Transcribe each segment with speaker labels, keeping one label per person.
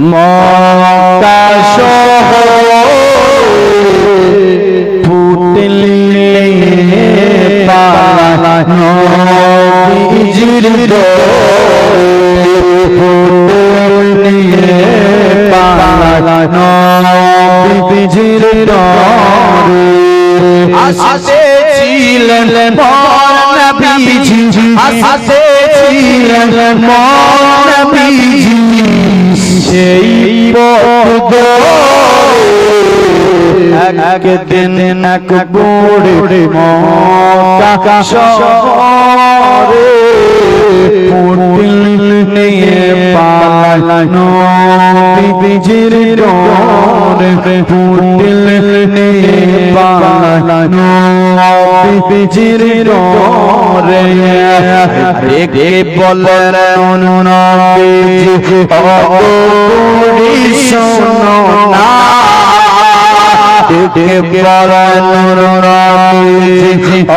Speaker 1: মক্কা শহরে ফুটলে পালা নবীজির দরে ফুটলে পালা নবীজির দরে আসতেছিলেন নবীজি আসতেছিলেন মর নবীজি সেই একদিন এক বুড়ি শহরে পুটিল নিয়ে পালানো বিজির ডোরে পুটিল নিয়ে পালানো। বিজির ডোরে। দেখে বলেন বুড়ি শোনো না দেখে বলেন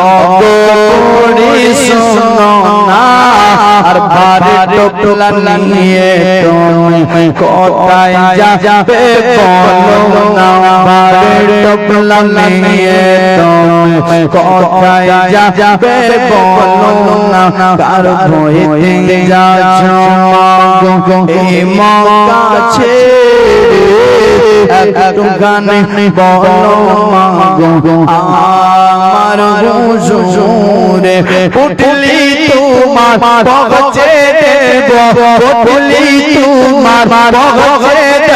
Speaker 1: ও শোনো না আর নিয়ে তুমি কোথায় যাবে বলো? টোপলা নিয়ে তুমি কোথায় যাবে বলো না কার ভয়ে যাচ্ছ এই মক্কা ছেড়ে বলো তোমার পগছে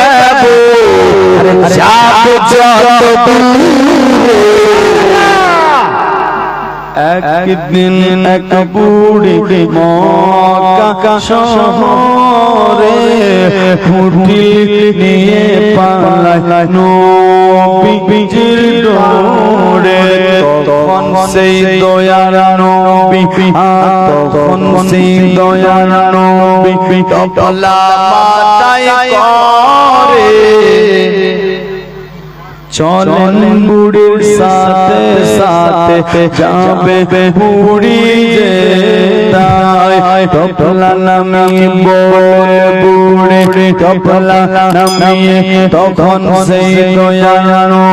Speaker 1: দেব যাব যত একদিন এক বুড়ি মক্কা শহরে ফুটিল নিয়ে পালানো বিজির ডোরে তখন সেই দয়ার নবী সেই দয়ার নবী টপলা মাথায় করে। চলেন বুড়ির সাথে সাথে যাবে বুড়ি যে টপলা নামে বলে বুড়ি টপলা নামে তখন সেই দয়ানো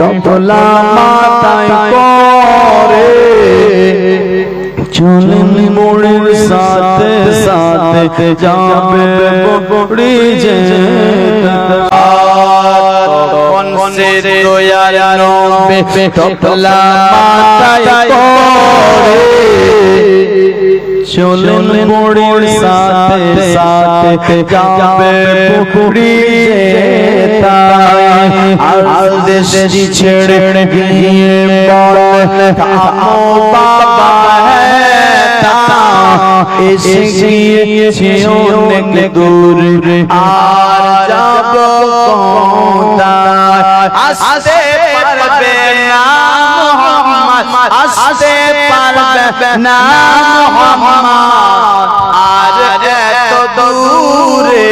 Speaker 1: টপলা মাথায় করে। সাথে সাথে যাবে বুড়ি যে তখন সে দয়ার নবে টপলা মাথায় করে চলুন বুড়ির সাথে সাথে যাবে পুকুরি আর দেশ ছেড়ে গিয়ে থামো বাবা এসে গিয়েছে অনেক দূর। আর যাব কোথায়? আসতে পারবে না, মোহাম্মদ। আসতে পারবে না, মোহাম্মদ। আর দূরে।